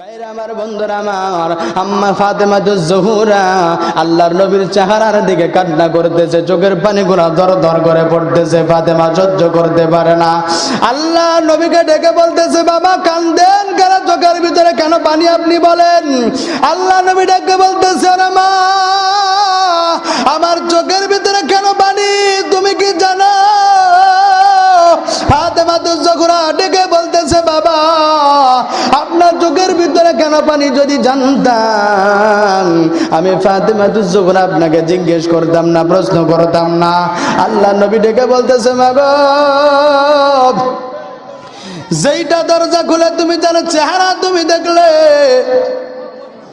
আমার বন্ধুরা, আমার আম্মা ফাতেমা জহুরা, আল্লাহর নবীর চেহারার দিকে কান্না করতেছে, চোখের পানি গুলা ধর ধর করে পড়তেছে, ফাতেমা সহ্য করতে পারে না। আল্লাহ নবীকে ডেকে বলতেছে, বাবা, কান্দেন কেন? চোখের ভিতরে কেন পানি? আপনি বলেন। আল্লাহ নবী ডেকে বলতেছে "ওরে মা, আমার চোখের ভিতরে কেন পানি? তুমি কি জানো? ফাতেমা জহুরা ডেকে বাবা, আপনার চোখের ভিতরে কেন পানি যদি জানতাম? আমি ফাতেমা দুজন আপনাকে জিজ্ঞেস করতাম না, প্রশ্ন করতাম না। আল্লাহ নবী ডেকে বলতেছে বাবা যেইটা দরজা খুলে তুমি জানো, চেহারা তুমি দেখলে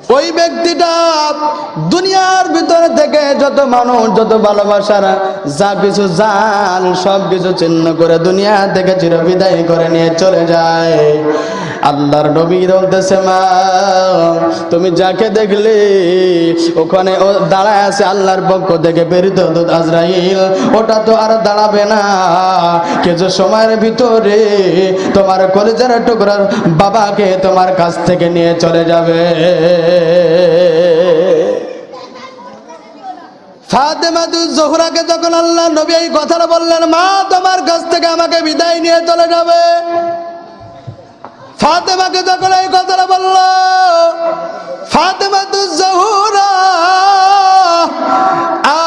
ওই ব্যক্তিটা দুনিয়ার ভিতরে থেকে যত মানুষ, যত ভালোবাসার, যা কিছু জাল, সব কিছু চিহ্ন করে দুনিয়া থেকে চিরবিদায় করে নিয়ে চলে যায়। আল্লাহর নবী বলতেছে, মা, তুমি যাকে দেখলে ওখানে ও দাঁড়ায় আছে আল্লাহর পক্ষ থেকে দূত আজরাইল, ওটা তো আর দাঁড়াবে না। কিছু সময়ের ভিতরে তোমার কলেজের টুকরার বাবাকে তোমার কাছ থেকে নিয়ে চলে যাবে। জোহরাকে যখন আল্লাহ নবী এই কথাটা বললেন, মা, তোমার কাছ থেকে আমাকে বিদায় নিয়ে চলে যাবে। ফাতেমাকে যখন এই কথাটা বলল ফাতেমাতু জহুরা,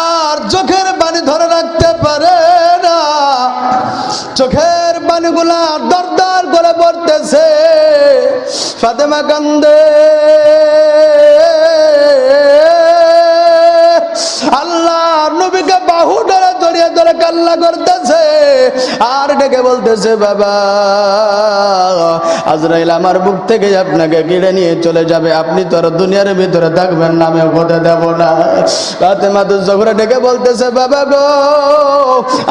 আর চোখের পানি ধরে রাখতে পারে না। চোখের পানিগুলা দরদার করে পড়তেছে। ফাতেমা কান্দে। ধরে জড়িয়ে ধরে কান্না করতেছে। আর ডেকে বলতেছে, বাবা, আজরাইল আমার বুক থেকে আপনাকে কিনে নিয়ে চলে যাবে। আপনি তো আর দুনিয়ার ভিতরে থাকবেন না, আমি হতে দেব না। রাতে মাদুর যখন ডেকে বলতেছে, বাবা গো,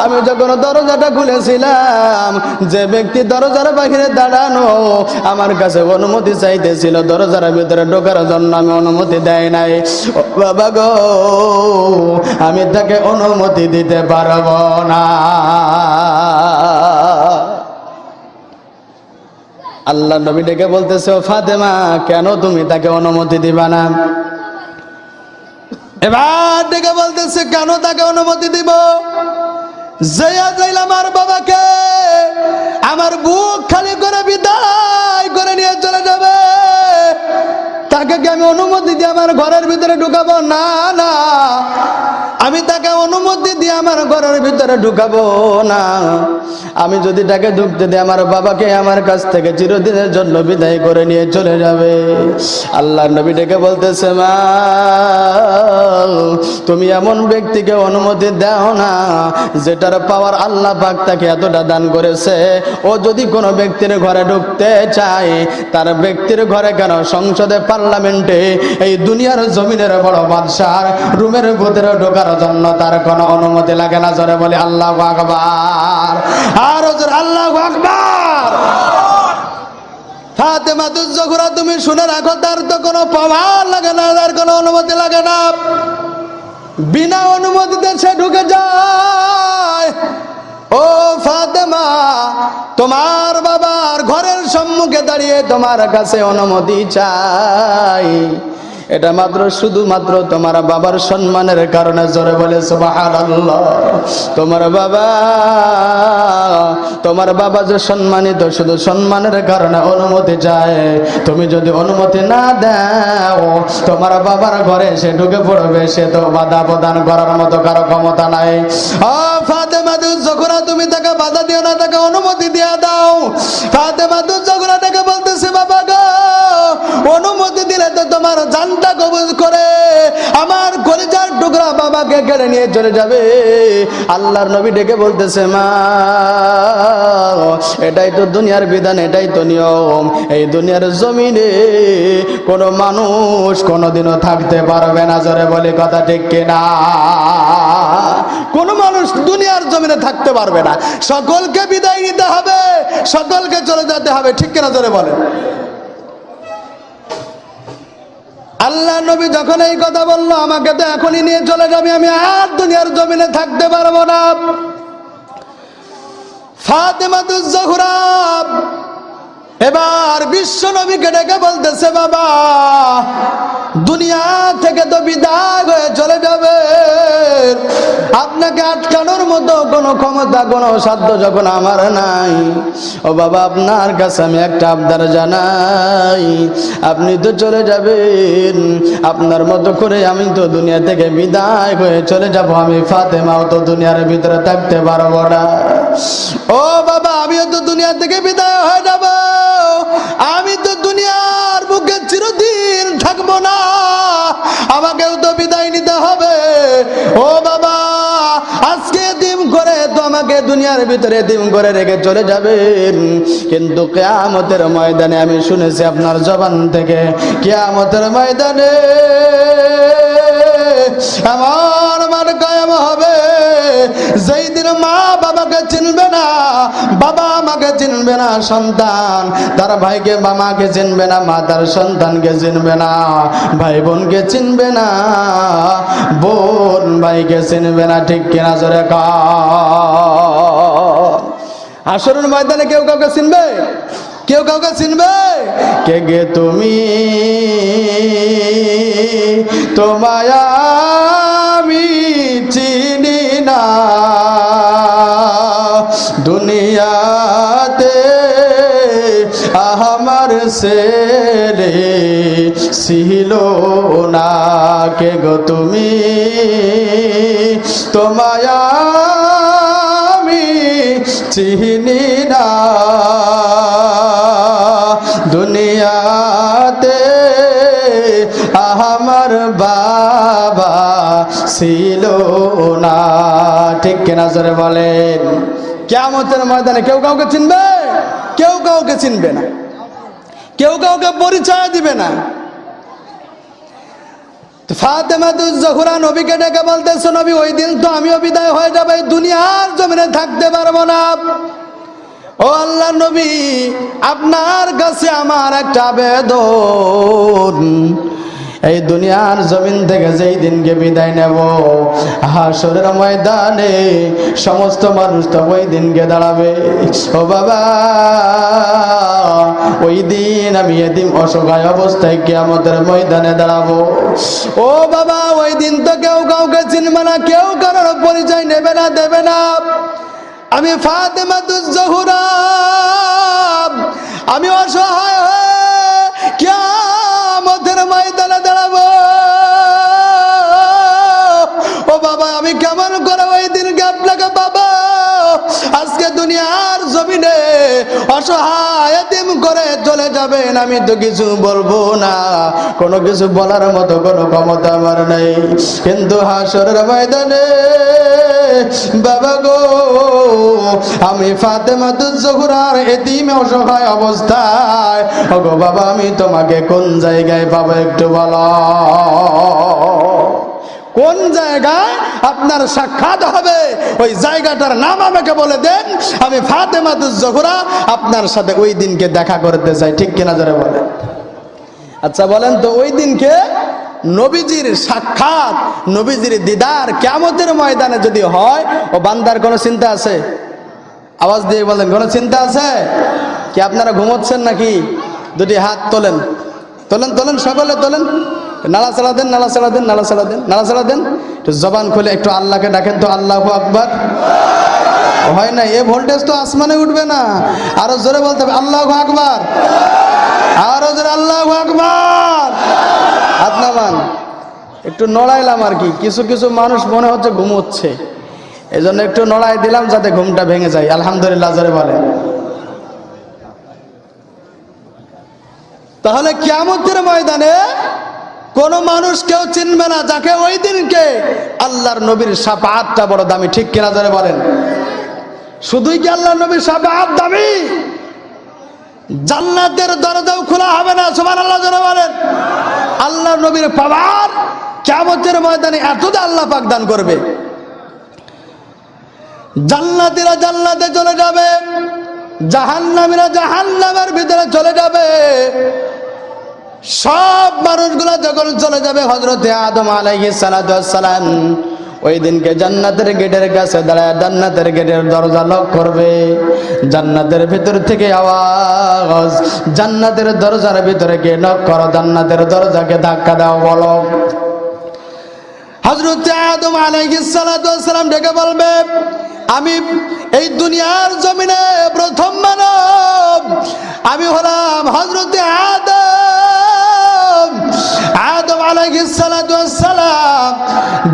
আমি যখন দরজাটা খুলেছিলাম, যে ব্যক্তি দরজার বাহিরে দাঁড়ানো আমার কাছে অনুমতি চাইতেছিল, দরজার ভিতরে ঢোকার জন্য আমি অনুমতি দেয় নাই। বাবা গো, আমি তাকে অনুমতি দিতে পারব না। আল্লাহ নবী ডেকে বলতেছে, ও ফাতেমা, কেন তুমি তাকে অনুমতি দিবা না? এবার ডেকে বলতেছে, কেন তাকে অনুমতি দিব? জয়া যাইল আমার বাবাকে, আমার বুক খালি করে বিদায় করে নিয়ে চলে যাবে। তাকে কি আমি অনুমতি দিয়ে আমার ঘরের ভিতরে ঢুকাবো? না না। আমি তাকে অনুমতি দিয়ে আমার ঘরের ভিতরে ঢুকাবো না। আমি যদি তাকে ঢুকতে দিই, আমার বাবাকে আমার কাছ থেকে চিরদিনের জন্য বিদায় করে নিয়ে চলে যাবে। আল্লাহ নবী ডেকে বলতেছে, মা, তুমি এমন ব্যক্তিকে অনুমতি দাও না, যেটার পাওয়ার আল্লাহ পাক তাকে এতটা দান করেছে। ও যদি কোনো ব্যক্তির ঘরে ঢুকতে চায়, তার ব্যক্তির ঘরে কেন সংসদে, পার্লামেন্টে এই দুনিয়ার জমিনের বড় বাদশার রুমের ভিতরে ঢোকার জন্য তার কোনো অনুমতি লাগে না, জোরে বলে আল্লাহ আকবার। আর আল্লাহ আকবার। ফাতেমা দুজোহরা তুমি শুনে রাখো, তার তো কোনো পাওয়ার লাগে না, তার কোনো অনুমতি লাগে না। বিনা অনুমতিতে সে ঢুকে যায়। ও ফাতেমা, তোমার বাবার ঘরের সম্মুখে দাঁড়িয়ে তোমার কাছে অনুমতি চাই। এটা মাত্র শুধুমাত্র তোমার বাবার সম্মানের কারণে জোরে বলে তোমার বাবা তোমার বাবা যে সম্মানিত, শুধু সম্মানের কারণে অনুমতি চায়। তুমি যদি অনুমতি না দাও, তোমার বাবার ঘরে সে ঢুকে পড়বে, সে তো বাধা প্রদান করার মতো কারও ক্ষমতা নাই। তুমি তাকে বাধা দিও না, তাকে অনুমতি দিয়ে দাও। ফাতেমা যখন তাকে বলতেছে, বাবা গো, অনুমতি দিলে তো তোমার আমার টুকরা বাবাকে কেড়ে নিয়ে চলে যাবে। আল্লাহর নবী ডেকে বলতেছে, মা, এটাই তো দুনিয়ার বিধান, এটাই তো নিয়ম। এই দুনিয়ার জমিনে কোনো মানুষ কোনোদিনও থাকতে পারবে না, জোরে বলে কথা ঠিক কিনা? কোনো মানুষ দুনিয়ার জমিনে থাকতে পারবে না। সকলকে বিদায় নিতে হবে, সকলকে চলে যেতে হবে, ঠিক কিনা জোরে বলে আল্লাহ নবী যখন এই কথা বলল, আমাকে তো এখনই নিয়ে চলে যাবে, আমি আর দুনিয়ার জমিনে থাকতে পারব না। ফাতেমাতুজ জহরা এবার বিশ্ব নবীকে ডেকে বলতেছে, বাবা, দুনিয়া থেকে তো বিদায় হয়ে চলে যাবে। আপনাকে আটকানোর মতো কোনো ক্ষমতা, কোনো সাধ্য যখন আমার নাই। ও বাবা, আপনার কাছে আমি একটা আবদার জানাই। আপনি তো চলে যাবেন। আপনার মতো করে আমি তো দুনিয়া থেকে বিদায় হয়ে চলে যাব। আমি ফাতেমাও তো দুনিয়ার ভিতরে থাকতে পারব না। ও বাবা, আমিও তো দুনিয়া থেকে বিদায় হয়ে যাব। আমি তো দুনিয়ার বুকে চিরদিন থাকব না। আমাকেও তো বিদায় নিতে হবে। ও বাবা, আজকে দিম করে তো আমাকে দুনিয়ার ভিতরে দিম করে রেখে চলে যাবেন কিন্তু কেয়ামতের ময়দানে, আমি শুনেছি আপনার জবান থেকে, কেয়ামতের ময়দানে এমন মার কায়াম হবে। যেই দিন মা বাবাকে চিনবে না, বাবা আমাকে চিনবে না, সন্তান। তার ভাইকে মামাকে চিনবে না মা তার সন্তানকে চিনবে না ভাই বোনকে চিনবে না, বোন ভাইকে চিনবে না, ঠিক কিনা জোরে কা? আসরের ময়দানে কেউ কাউকে চিনবে? কেউ কাউকে চিনবে? কে গে তুমি? তোমায় আমি চিনি না। দুনিয়াতে আমার ছেলে ছিল না। কে গো তুমি? তোমায় আমি চিনি না। বাবা ছিল না। ঠিক কেনা জোরে বলেন। কেমতের ময়দানে কেউ কাউকে চিনবে? কেউ কাউকে চিনবে না। কেউ কাউকে পরিচয় দিবে না। নবীকে ডেকে নবী, ওই দিন তো আমিও বিদায় হয়ে যাবে দুনিয়ার জমিনে থাকতে পারব না। ও আল্লাহ নবী, আপনার কাছে আমার একটা আবেদন। এই দুনিয়ার জমিন থেকে যেই দিনকে বিদায় নেব, হাসরের ময়দানে সমস্ত মানুষ তো ওই দিনকে দাঁড়াবে। ও বাবা, ওই দিন আমি এদিন অসহায় অবস্থায় কেয়ামতের ময়দানে দাঁড়াবো। ও বাবা, ওই দিন তো কেউ কাউকে চিনবে না, কেউ কারোর পরিচয় নেবে না, দেবে না। আমি ফাতেমাতুজ জহুরা, আমি অসহায় হয়ে দুনিয়ার জমিনে অসহায় এতিম করে চলে যাবেন, আমি তো কিছু বলব না। কোনো কিছু বলার মতো কোনো ক্ষমতা আমার নেই। কিন্তু হাসরের ময়দানে, বাবা গো, আমি ফাতেমাতুজ জহুরার এতিমে অসহায় অবস্থায়। ও গো বাবা, আমি তোমাকে কোন জায়গায় পাবো একটু বলো? কোন জায়গায় আপনার সাক্ষাৎ হবে? ওই জায়গাটার নাম আমাকে বলে দেন। আমি ফাতেমাতুজ জহুরা আপনার সাথে ওই দিনকে দেখা করতে চাই। ঠিক কিনা ধরে বলেন? আচ্ছা বলেন তো, ওই দিনকে নবীজির সাক্ষাৎ, নবীজির দিদার কেমতের ময়দানে যদি হয়, ও বান্দার কোনো চিন্তা আছে? আওয়াজ দিয়ে বলেন, কোনো চিন্তা আছে? কি আপনারা ঘুমোচ্ছেন নাকি? দুটি হাত তোলেন। তোলেন তোলেন, সকলে তোলেন। নাড়াচাড়া দেন নাড়াচাড়া দেন নাড়াচাড়া দেন নাড়াচাড়া দেন। একটু জবান খুলে, একটু আল্লাহকে ডাকেন তো আল্লাহ আকবার। হয় না, এ ভোল্টেজ তো আসমানে উঠবে না। আরও জোরে বলতে হবে, আল্লাহ আকবার। আরও জোরে, আল্লাহ আকবার। হাত একটু নড়াইলাম আর কি, কিছু কিছু মানুষ মনে হচ্ছে ঘুমোচ্ছে। এই জন্য একটু নড়াই দিলাম যাতে ঘুমটা ভেঙে যায়। আলহামদুলিল্লাহ, জোরে বলে তাহলে কিয়ামতের ময়দানে কোন মানুষ কেউ চিনবে না, যাকে ওই দিনকে আল্লাহর নবীর সাফাতটা বড় দামি, ঠিক কিনা ধরে বলেন? শুধুই কি আল্লাহর নবীর সাফাত দামি? জান্নাতের দরজাও খোলা হবে না সুমান আল্লাহ যেন বলেন। আল্লাহ নবীর পাওয়ার কেমতের ময়দানে এতটা আল্লাহ পাক দান করবে। জান্নাতিরা জান্নাতে চলে যাবে, জাহান্নামীরা জাহান্নামের ভিতরে চলে যাবে। সব মানুষগুলো যখন চলে যাবে হজরতে আদম আলাইহিস সালাম, ওই দিনকে জান্নাতের গেটের কাছে দাঁড়ায়, জান্নাতের গেটের দরজা লক করবে। জান্নাতের ভিতর থেকে আওয়াজ, জান্নাতের দরজার ভিতরে গিয়ে নক করো, জান্নাতের দরজাকে ধাক্কা দাও, বলো। হজরত আদম আলাইহিসসালাম ডেকে বলবে, আমি এই দুনিয়ার জমিনে প্রথম মানব। আমি হলাম হজরত আদম। আদম আলাইহিসসালাম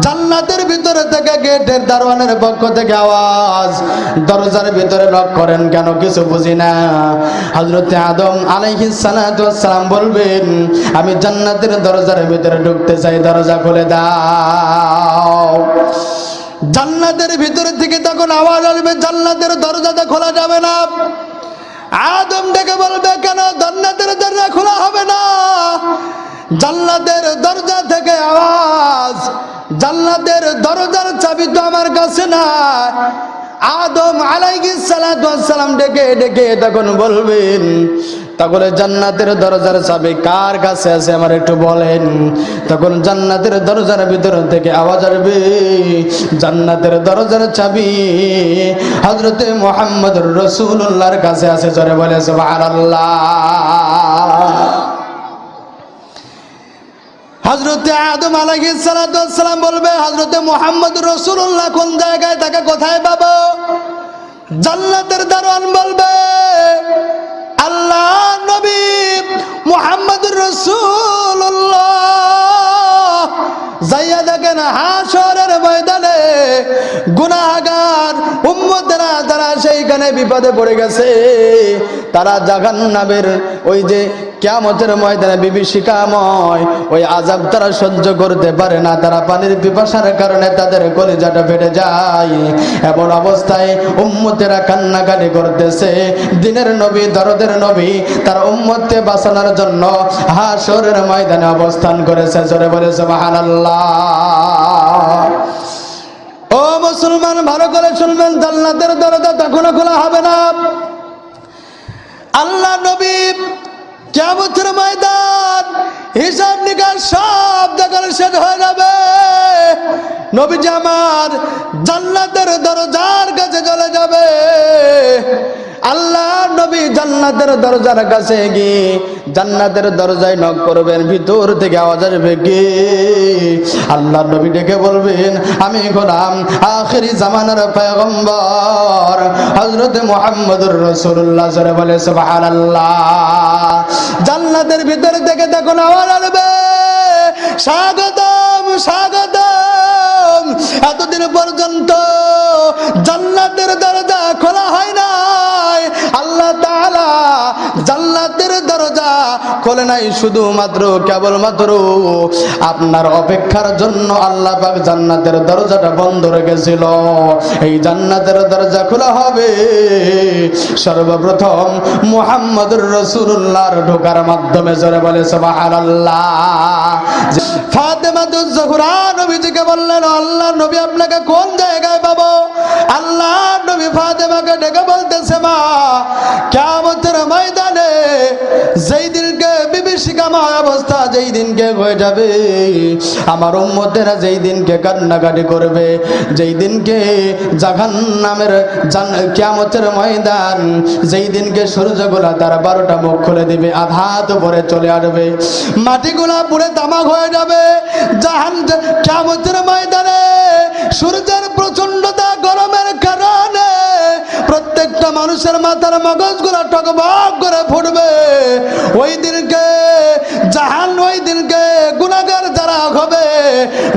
জান্নাতের ভিতরে থেকে গেটের পক্ষ থেকে আওয়াজ, দরজার ভিতরে লক করেন কেন কিছু বুঝি না। হজরত আদম আলাইহিসসালাম বলবেন, আমি জান্নাতের দরজার ভিতরে ঢুকতে চাই, দরজা খুলে দাও। জান্নাতের ভিতরে থেকে তখন আওয়াজ আসবে, জান্নাতের দরজাটা খোলা যাবে না। আদম ডেকে বলবে, কেন জান্নাতের দরজা খোলা হবে না? জান্নাতের দরজা থেকে আওয়াজ। জান্নাতের দরজার চাবি তো আমার কাছে না। আদম আলাইহিস সালাম ডেকে ডেকে তখন বলবেন তখন জান্নাতের দরজার চাবি কার কাছে আছে আমার একটু বলেন? তখন জান্নাতের দরজার ভিতর থেকে আওয়াজ আসবে। জান্নাতের দরজার চাবি হজরতে মোহাম্মদ রসুল্লাহর কাছে আছে, জরে বলে সুবহানাল্লাহ। হজরতে আদম আলাইসালাম বলবে হজরতে মোহাম্মদ রসুল্লাহ কোন জায়গায় তাকে কোথায় পাবো? জান্নাতের দারোয়ান বলবে আল্লাহ নবী মোহাম্মদ রসুল্লাহ যাইয়া দেখেন হাসরের ময়দানে গুনাগার উম্মতেরা তারা সেইখানে বিপদে পড়ে গেছে। তারা জাহান্নামের ওই যে কেমতের ময়দানে বিভীষিকাময়, ওই আজাব তারা সহ্য করতে পারে না। তারা পানির পিপাসার কারণে তাদের কলিজাটা ফেটে যায়। এমন অবস্থায় উম্মতেরা কান্নাকাটি করতেছে। দিনের নবী, দরদের নবী, তার উম্মতকে বাঁচানোর জন্য হাসরের ময়দানে অবস্থান করেছে। জোরে বলে, সুবহানাল্লাহ। ও মুসলমান ভালো করে শুনবেন, জান্নাতের দরজা তখনও খোলা হবে না। আল্লাহ নবী কেমতের ময়দান, হিসাব নিকাশ সব যখন শেষ হয়ে যাবে, নবীজি আমার জান্নাতের দরজার কাছে চলে যাবে। আল্লাহ নবী জান্নাতের দরজার কাছে গিয়ে জান্নাতের দরজায় নক করবেন, ভিতর থেকে আওয়াজ আসবে কে? আল্লাহ নবী ডেকে বলবেন, আমি গোলাম, আখেরি জামানার পয়গম্বর হজরত মোহাম্মদুর রসুল্লাহ সরে বলে, সুবহানাল্লাহ। জান্নাতের ভিতর থেকে তখন আওয়াজ আসবে। স্বাগতম স্বাগতম। এতদিন পর্যন্ত জান্নাতের দরজা খোলা হয় নাই। খোলে নাই শুধুমাত্র, কেবলমাত্র আপনার অপেক্ষার জন্য আল্লাহ পাক জান্নাতের দরজাটা বন্ধ রেখেছিল। এই জান্নাতের দরজা খোলা হবে। সর্বপ্রথম মুহাম্মদুর রাসূলুল্লাহর ঢোকার মাধ্যমে জোরে বলে, সুবহানাল্লাহ। আল্লাহ নবী দিনকে বিভীষিকাময় অবস্থা যেই দিনকে হয়ে যাবে, আমার উম্মতেরা যেই দিনকে কান্নাকাটি করবে, যেই দিনকে জাহান নামের কিয়ামতের ময়দান, যেই দিনকে সূর্যগুলা তার বারোটা মুখ খুলে দিবে, আধাত পরে চলে আসবে। মাটিগুলা পুড়ে তামাক হয়ে যাবে, জাহান, কিয়ামতের ময়দানে সূর্যের প্রচন্ডতা গরমের কারণে প্রত্যেকটা মানুষের মাথার মগজগুলো টকবক করে ফুটবে। ওই দিনকে, জাহান ওই দিনকে গুণাগার যারা হবে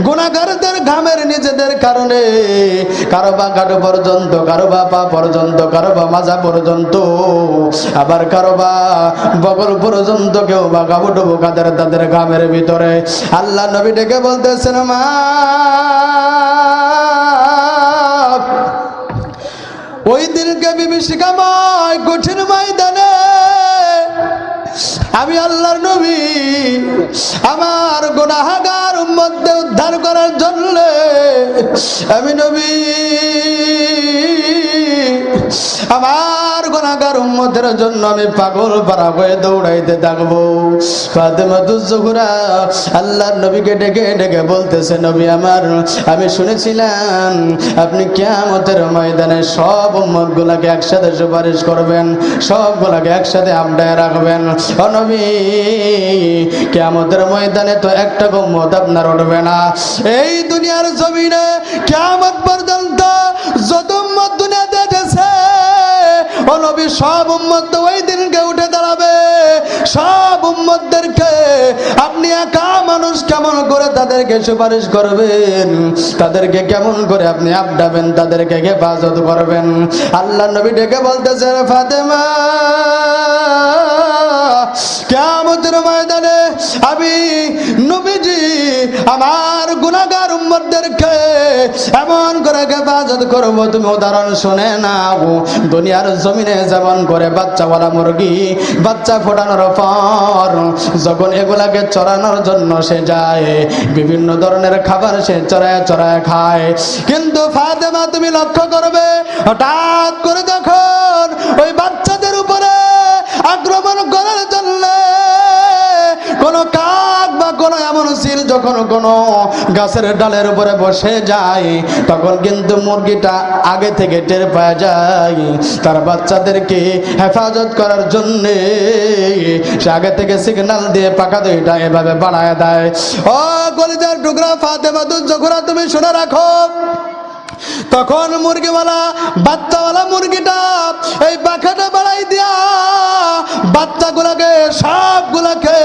গুণাগারদের ঘামের নিজেদের কারণে, কারও বা কারও পর্যন্ত, কারও বা পা পর্যন্ত, কারও বা মাজা পর্যন্ত, আবার কারও বা বগল পর্যন্ত কেউ বা কাবুটুবু কাদের তাদের ঘামের ভিতরে। আল্লাহ নবী ডেকে বলতেছেন, মা ওই দিনকে বিভীষিকাময় কঠিন ময়দানে। আমি আল্লাহর নবী, আমার গুনাহাগার মধ্যে উদ্ধার করার জন্য আমি নবী। আমার গোনাগার উম্মতের জন্য আমি পাগল পারা হয়ে দৌড়াইতে থাকব। ফাতেমা আল্লাহর নবীকে ডেকে ডেকে বলতেছে, নবী আমার, আমি শুনেছিলাম আপনি কিয়ামতের ময়দানে সব উম্মত গুলাকে একসাথে সুপারিশ করবেন, সবগুলাকে একসাথে আমডায় রাখবেন। ও নবী, কিয়ামতের ময়দানে তো একটা উম্মত আপনার উঠবে না। এই দুনিয়ার জমিনে কিয়ামত পর্যন্ত যত উম্মত নবী সব উম্মত ওই দিনকে উঠে দাঁড়াবে। সব উম্মতদেরকে আপনি একা মানুষ কেমন করে তাদেরকে সুপারিশ করবেন? তাদেরকে কেমন করে আপনি আপডাবেন তাদেরকে হেফাজত করবেন? আল্লাহ নবী ডেকে বলতেছেন, ফাতেমা কেমতের ময়দানে আমি নবীজি আমার গুণাগার উম্মতদেরকে এমন করে হেফাজত করব, তুমি উদাহরণ শুনে নাও। দুনিয়ার জমিনে যেমন করে বাচ্চাওয়ালা মুরগি, বাচ্চা ফোটানোর পর যখন এগুলাকে চড়ানোর জন্য সে যায়, বিভিন্ন ধরনের খাবার সে চড়ায় চড়ায় খায়। কিন্তু ফাতেমা, তুমি লক্ষ্য করবে, হঠাৎ করে যখন ওই উপরে জন্য। কোন কাক বা কোনো এমন সিল যখন কোনো গাছের ডালের উপরে বসে যায়, তখন কিন্তু মুরগিটা আগে থেকে টের পাওয়া যায়। তার বাচ্চাদেরকে হেফাজত করার জন্যে সে আগে থেকে সিগন্যাল দিয়ে পাকা দুইটা এভাবে বাড়ায় দেয়। ও গলিদার টুকরা ফাতেমা দুর্যোগরা তুমি শুনে রাখো। তখন মুরগিওয়ালা, বাচ্চাওয়ালা মুরগিটা এই পাখাটা বাড়াই দিয়া বাচ্চাগুলাকে সবগুলাকে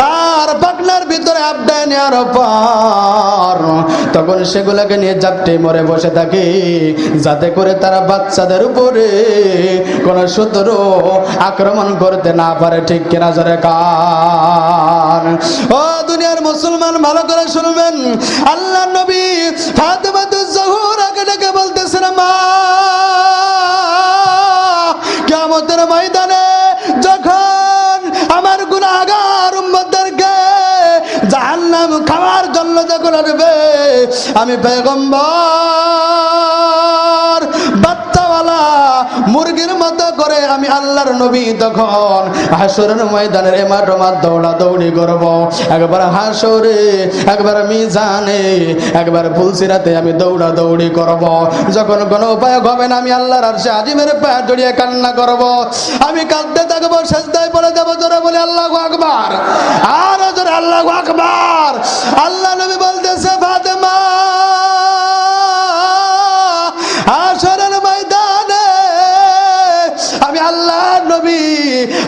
তার পাকনার ভিতরে আপডায় নেওয়ার পর তখন সেগুলাকে নিয়ে জাপটে মরে বসে থাকি, যাতে করে তারা বাচ্চাদের উপরে কোনো শত্রু আক্রমণ করতে না পারে, ঠিক কিনা জোরে কান ও দুনিয়ার মুসলমান ভালো করে শুনবেন। আল্লাহ নবী ফাতেমাতুজ জহুরাকে ডেকে বলতেছেন, মা, কিয়ামতের ময়দানে যখন আমার গুনাহগার উম্মতদেরকে জাহান্নাম খাওয়ার জন্য যখন আসবে, আমি পেগম্বর মুরগির মতো করে আমি আল্লাহর নবী তখন হাসরের ময়দানের এমার রমার দৌড়া দৌড়ি করব। একবার হাসরে, একবার মিজানে, একবার ফুলসিরাতে আমি দৌড়া দৌড়ি করব। যখন কোনো উপায় হবে না, আমি আল্লাহর সে আজিমের পায়ে জড়িয়ে কান্না করব। আমি কাঁদতে থাকব শেষদায় পড়ে যাব, জোরে বলে আল্লাহ আকবার। আর জোরে আল্লাহ আকবার। আল্লাহ নবী বলতেছে, ফাতেমা!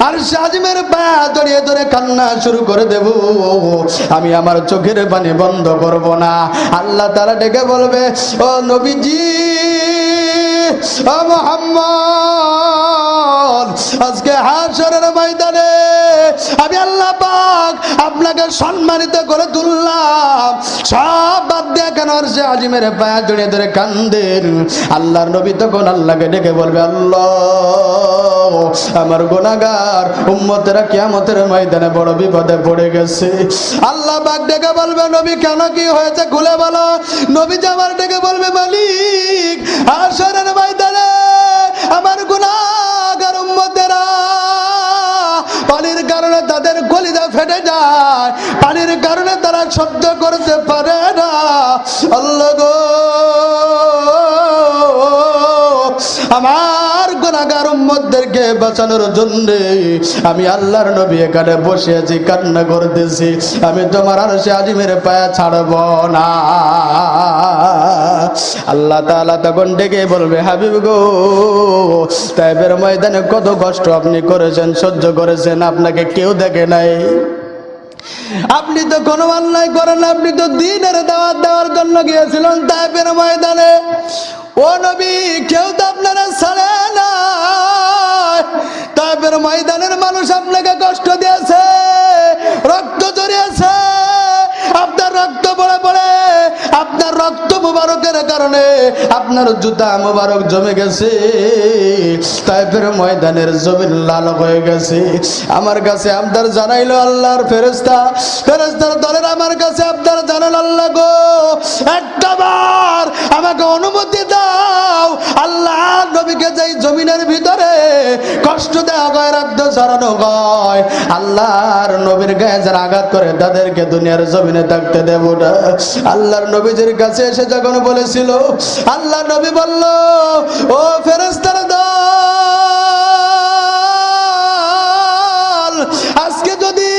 আর সাজমের পা ধরিয়ে ধরে কান্না শুরু করে দেব। আমি আমার চোখের পানি বন্ধ করব না। আল্লাহ তারা ডেকে বলবে, ও নবীজি, ও মোহাম্মদ, আজকে হাসরের ময়দানে আমি আল্লাহ পাক আপনাকে সম্মানিত করে তুললাম। সব বাদ দিয়ে কেন সে আজিমের পায়ে জড়িয়ে ধরে কান্দেন? আল্লাহর নবী তখন আল্লাহকে ডেকে বলবে, আল্লাহ, আমার গোনাগার উম্মতেরা কিয়ামতের ময়দানে বড় বিপদে পড়ে গেছে। আল্লাহ পাক ডেকে বলবে, নবী, কেন কি হয়েছে খুলে বলো। নবী জামার ডেকে বলবে, মালিক আসরের ময়দানে আমার গুনাহগার উম্মতেরা পানির কারণে তাদের গলিদা ফেটে যায়। পানির কারণে তারা শব্দ করতে পারে না। আল্লাহ গো। আমার গুনাহগার উম্মতদেরকে বাঁচানোর জন্য আমি আল্লাহর নবী এখানে বসে আছি কান্না করতেছি। আমি তোমার আর সে আজিমের পায়া ছাড়ব না। আল্লাহ তাআলা তখন ডেকে বলবে, হাবিব গো, তাইবের ময়দানে কত কষ্ট আপনি করেছেন, সহ্য করেছেন, আপনাকে কেউ দেখে নাই। আপনি তো কোনো অন্যায় করেন আপনি তো দিনের দাওয়াত দেওয়ার জন্য গিয়েছিলেন তাইপের ময়দানে। ও নবী, কেউ তো আপনারা ছাড়ে না। তারপর ময়দানের মানুষ আপনাকে কষ্ট দিয়েছে, রক্ত জড়িয়েছে আপনার রক্ত পড়ে কারণে আপনার জুতা মুবারক জমে গেছে। তাইপের ময়দানের জমিন লাল হয়ে গেছে। আমার কাছে আপনার জানাইলো আল্লাহর ফেরেস্তা ফেরেস্তার দলের আমার কাছে আপনার জানাল আল্লাহ গো। একটা বার আমাকে অনুমতি দাও। আল্লাহ নবীকে যাই জমিনের ভিতরে কষ্ট দেওয়া হয় রক্ত ছড়ানো হয় আল্লাহর নবীর গায়ে যারা আঘাত করে তাদেরকে দুনিয়ার জমিনে থাকতে দেব না। আল্লাহর নবীজির কাছে এসে যখন বলেছিল আল্লাহ নবী বলল, ও ফেরেস্তার দল, আজকে যদি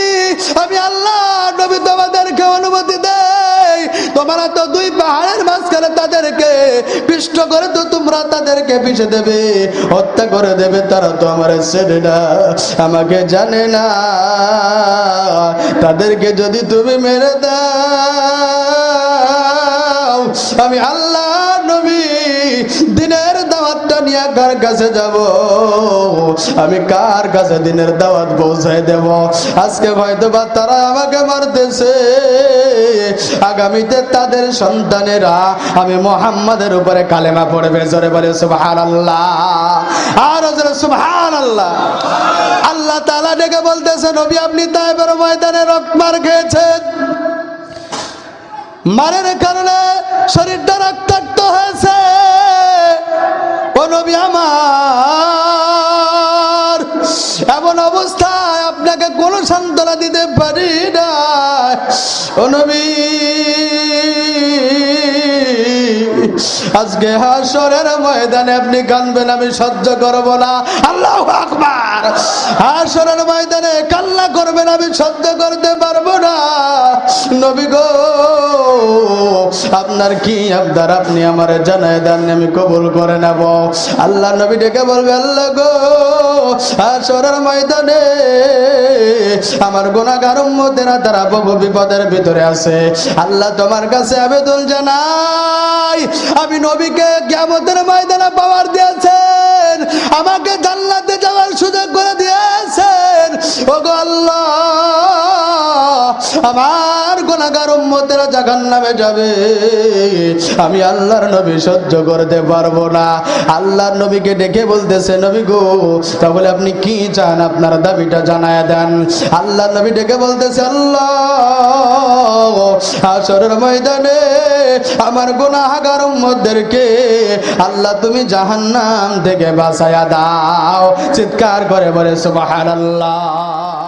আমি আল্লাহ নবী তোমাদেরকে অনুমতি দেই, তোমরা তো দুই পাহাড়ের মাঝখানে তাদেরকে পিষ্ট করে তো তোমরা তাদেরকে পিছে দেবে, হত্যা করে দেবে, তারা তো আমার ছেড়ে না, আমাকে জানে না। তাদেরকে যদি তুমি মেরে দাও আমি আল্লাহ নবী, দিনের দাওয়াতটা নিয়ে কার কাছে যাব? আমি কার কাছে দিনের দাওয়াত পৌঁছায় দেব? আজকে হয়তো বা তারা আমাকে মারতেছে। আগামীতে তাদের সন্তানেরা আমি মোহাম্মদের উপরে কালেমা পড়বে। জোরে বলে সুবহান আল্লাহ আর জোরে সুবহান আল্লাহ আল্লাহ তালা ডেকে বলতেছে, নবী আপনি তাইবের ময়দানে রক্তমার খেয়েছেন। মারের কারণে শরীরটা রক্তাক্ত হয়েছে। ও নবী আমার, এমন অবস্থায় আপনাকে কোনো সান্ত্বনা দিতে পারি না অনবী নবী আজকে হাসরের ময়দানে আপনি কানবেন, আমি সহ্য করব না। আল্লাহ আকবার। হাসরের ময়দানে কান্না করবেন, আমি সহ্য করতে পারব না। নবী গো, আপনার কি আবদার? আপনি আমার জানায় দেন আমি কবুল করে নেব। আল্লাহ নবী ডেকে বলবে, আল্লাহ গো, হাসরের ময়দানে আমার গুণাগার উম্মতেরা তারা বহু বিপদের ভিতরে আছে। আল্লাহ তোমার কাছে আবেদন জানাই, আমি নবীকে কিয়ামতের ময়দানে পাওয়ার দিয়েছেন। আমাকে জান্নাতে যাওয়ার সুযোগ করে দিয়েছেন। আল্লাহ, আমার গুণাগার উম্মতেরা জাহান নামে যাবে। আমি আল্লাহর নবী সহ্য করতে পারব না। আল্লাহর নবীকে ডেকে বলতেছে, নবী গো, তাহলে আপনি কি চান? আপনার দাবিটা জানায় দেন। আল্লাহর নবী ডেকে বলতেছে, আল্লাহ আসরের ময়দানে আমার গুনাহগার উম্মতদেরকে আল্লাহ তুমি জাহান্নাম থেকে বাঁচায়া দাও। চিৎকার করে বলে, সুবহানাল্লাহ।